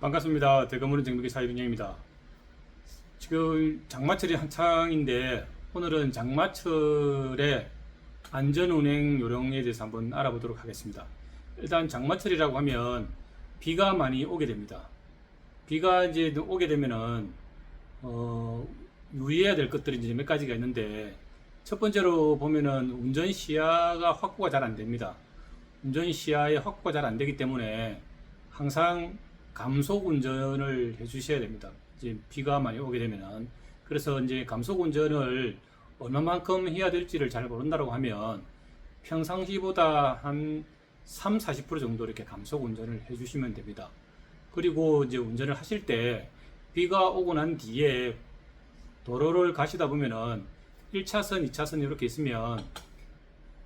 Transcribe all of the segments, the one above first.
반갑습니다. 대검으로 정비기 사회병영입니다. 지금 장마철이 한창인데 오늘은 장마철의 안전운행 요령에 대해서 한번 알아보도록 하겠습니다. 일단 장마철이라고 하면 비가 많이 오게 됩니다. 비가 이제 오게 되면은 어, 유의해야 될 것들이 이제 몇 가지가 있는데 첫 번째로 보면은 운전 시야가 확보가 잘 안 됩니다. 운전 시야의 확보가 잘 안 되기 때문에 항상 감속 운전을 해 주셔야 됩니다. 이제 비가 많이 오게 되면은 그래서 이제 감속 운전을 얼마만큼 해야 될지를 잘 모른다고 하면 평상시보다 한 3, 40% 정도 이렇게 감속 운전을 해 주시면 됩니다. 그리고 이제 운전을 하실 때 비가 오고 난 뒤에 도로를 가시다 보면은 1차선, 2차선 이렇게 있으면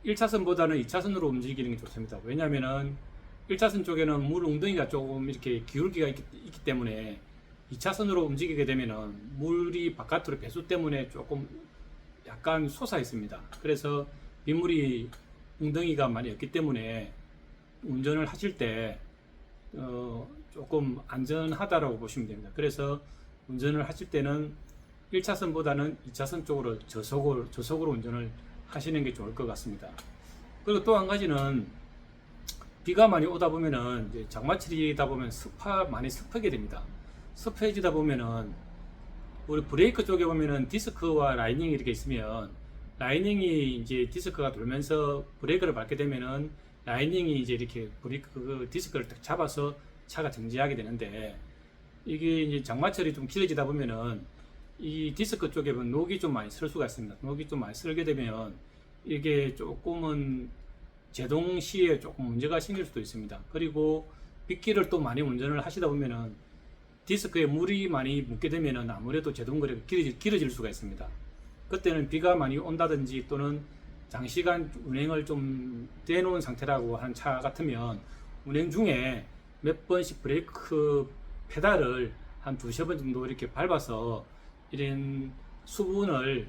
1차선보다는 2차선으로 움직이는 게 좋습니다. 왜냐면은 1차선 쪽에는 물 웅덩이가 조금 이렇게 기울기가 있기, 있기 때문에 2차선으로 움직이게 되면은 물이 바깥으로 배수 때문에 조금 약간 솟아 있습니다. 그래서 빗물이 웅덩이가 많이 없기 때문에 운전을 하실 때 어, 조금 안전하다라고 보시면 됩니다. 그래서 운전을 하실 때는 1차선보다는 2차선 쪽으로 저속으로, 저속으로 운전을 하시는 게 좋을 것 같습니다. 그리고 또 한 가지는 비가 많이 오다 보면은 이제 장마철이다 보면 습하 많이 습하게 됩니다. 습해지다 보면은 우리 브레이크 쪽에 보면은 디스크와 라이닝이 이렇게 있으면 라이닝이 이제 디스크가 돌면서 브레이크를 밟게 되면은 라이닝이 이제 이렇게 브레이크 그 디스크를 딱 잡아서 차가 정지하게 되는데 이게 이제 장마철이 좀 길어지다 보면은 이 디스크 쪽에 보면 녹이 좀 많이 쓸 수가 있습니다. 녹이 좀 많이 쓸게 되면 이게 조금은 제동 시에 조금 문제가 생길 수도 있습니다. 그리고 빗길을 또 많이 운전을 하시다 보면은 디스크에 물이 많이 묻게 되면은 아무래도 제동 거리가 길어질, 길어질 수가 있습니다. 그때는 비가 많이 온다든지 또는 장시간 운행을 좀 대놓은 상태라고 하는 차 같으면 운행 중에 몇 번씩 브레이크 페달을 한 두세 번 정도 이렇게 밟아서 이런 수분을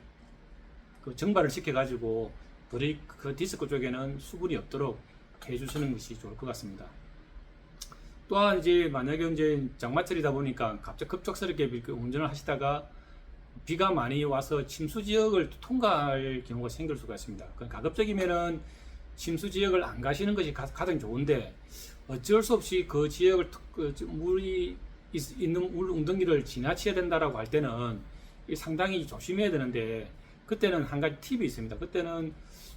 그 정발을 시켜가지고 브레이크 그 디스크 쪽에는 수분이 없도록 해주시는 것이 좋을 것 같습니다. 또한 이제 만약에 이제 장마철이다 보니까 갑자기 급작스럽게 운전을 하시다가 비가 많이 와서 침수 지역을 통과할 경우가 생길 수가 있습니다. 그 가급적이면은 침수 지역을 안 가시는 것이 가, 장 좋은데 어쩔 수 없이 그 지역을 특- 그 지- 물이 있, 있는 물 웅덩이를 지나쳐야 된다라고 할 때는 이 상당히 조심해야 되는데 그때는 한 가지 팁이 있습니다. 그때는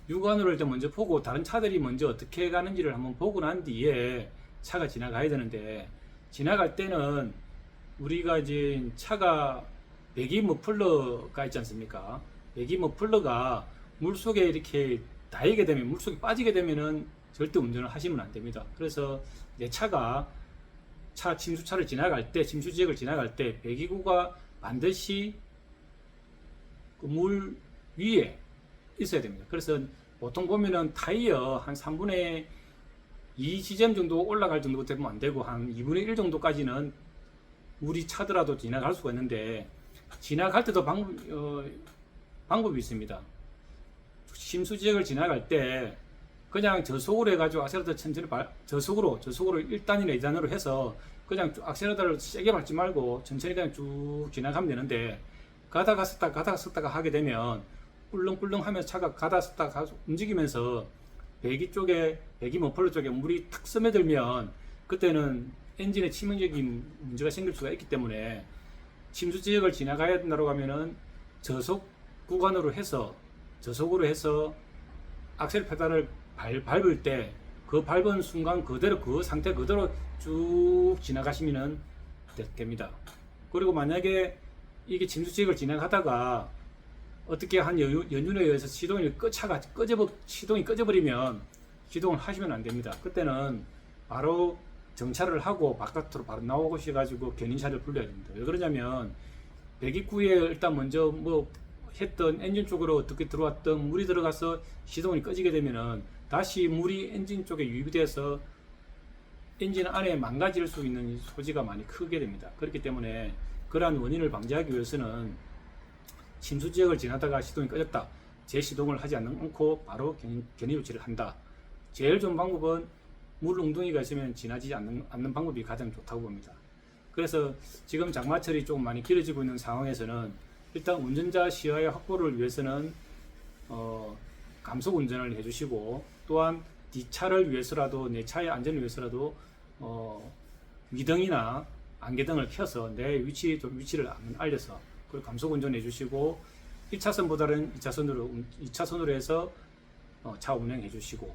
육안으로 일단 먼저 보고 다른 차들이 먼저 어떻게 가는지를 한번 보고 난 뒤에 차가 지나가야 되는데 지나갈 때는 우리가 이제 차가 배기 머플러가 있지 않습니까? 배기 머플러가 물 속에 이렇게 닿이게 되면 물 속에 빠지게 되면은 절대 운전을 하시면 안 됩니다. 그래서 내 차가 차 침수차를 지나갈 때 침수 지역을 지나갈 때 배기구가 반드시 그 물 위에 있어야 됩니다. 그래서 보통 보면은 타이어 한 3분의 2 지점 정도 올라갈 정도 되면 안 되고 한 2분의 1 정도까지는 물이 차더라도 지나갈 수가 있는데 지나갈 때도 방법, 어, 방법이 있습니다. 심수 지역을 지나갈 때 그냥 저속으로 해가지고 악셀러터 천천히 발, 저속으로 저속으로 1단이나 2단으로 해서 그냥 쭉 악셀러터를 세게 밟지 말고 천천히 그냥 쭉 지나가면 되는데 가다가 섰다 가다가 섰다가 하게 되면 꿀렁꿀렁 하면서 차가 가다 섰다 가 움직이면서 배기 쪽에 배기 머플러 쪽에 물이 탁 스며들면 그때는 엔진에 치명적인 문제가 생길 수가 있기 때문에 침수 지역을 지나가야 된다고 하면은 저속 구간으로 해서 저속으로 해서 악셀 페달을 밟, 밟을 때 그 밟은 순간 그대로 그 상태 그대로 쭉 지나가시면 되- 됩니다. 그리고 만약에 이게 지역을 지나가다가 어떻게 한 연유, 연륜에 의해서 시동이 꺼 차가 꺼져 시동이 꺼져버리면 시동을 하시면 안 됩니다. 그때는 바로 정차를 하고 바깥으로 바로 나오시 가지고 견인차를 불러야 됩니다. 왜 그러냐면 배기구에 일단 먼저 뭐 했던 엔진 쪽으로 어떻게 들어왔던 물이 들어가서 시동이 꺼지게 되면은 다시 물이 엔진 쪽에 유입돼서 엔진 안에 망가질 수 있는 소지가 많이 크게 됩니다. 그렇기 때문에 그러한 원인을 방지하기 위해서는 침수 지역을 지나다가 시동이 꺼졌다. 재시동을 하지 않고 바로 견- 견인 조치를 한다. 제일 좋은 방법은 물 웅덩이가 있으면 지나지 않는, 않는 방법이 가장 좋다고 봅니다. 그래서 지금 장마철이 좀 많이 길어지고 있는 상황에서는 일단 운전자 시야의 확보를 위해서는 어, 감속 운전을 해주시고 또한 뒷차를 위해서라도 내 차의 안전을 위해서라도 어, 위등이나 안개등을 켜서 내 위치 좀 위치를 알려서 그리고 감속 운전 해 주시고 1차선보다는 2차선으로 2차선으로 해서 어, 차 운행해 주시고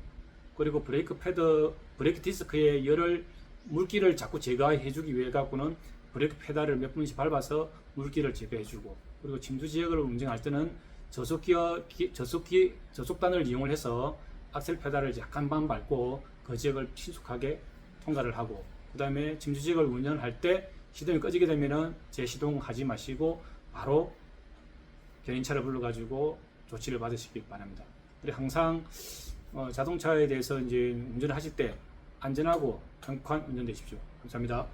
그리고 브레이크 패드 브레이크 디스크에 열을 물기를 자꾸 제거해 주기 위해 갖고는 브레이크 페달을 몇 분씩 밟아서 물기를 제거해 주고 그리고 침투 지역을 운전할 때는 저속기어 기- 저속기 저속단을 이용을 해서 악셀 페달을 약간만 밟고 그 지역을 신속하게 통과를 하고 그 다음에 지역을 운전할 때 시동이 꺼지게 되면은 재시동 하지 마시고 바로 견인차를 불러가지고 조치를 받으시기 바랍니다. 그리고 항상 어, 자동차에 대해서 이제 운전을 하실 때 안전하고 경쾌한 운전 되십시오. 감사합니다.